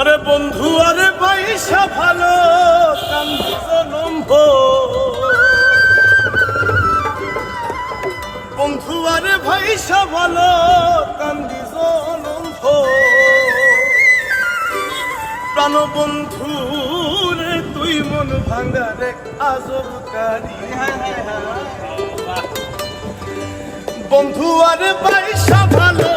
আরে বন্ধু, আরে পয়সা ভালো বন্ধু, আরে পয়সা ভালো কান্দি প্রাণ বন্ধু রে, তুই মন ভাঙা রে, আজব বন্ধু, আরে পয়সা ভালো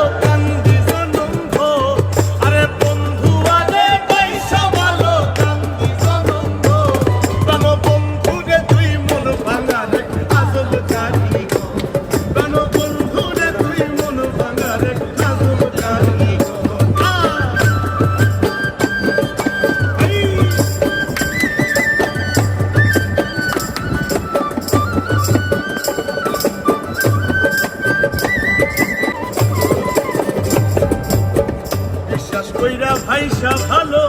বিশ্বাস কইরা ভাইসা ভালো।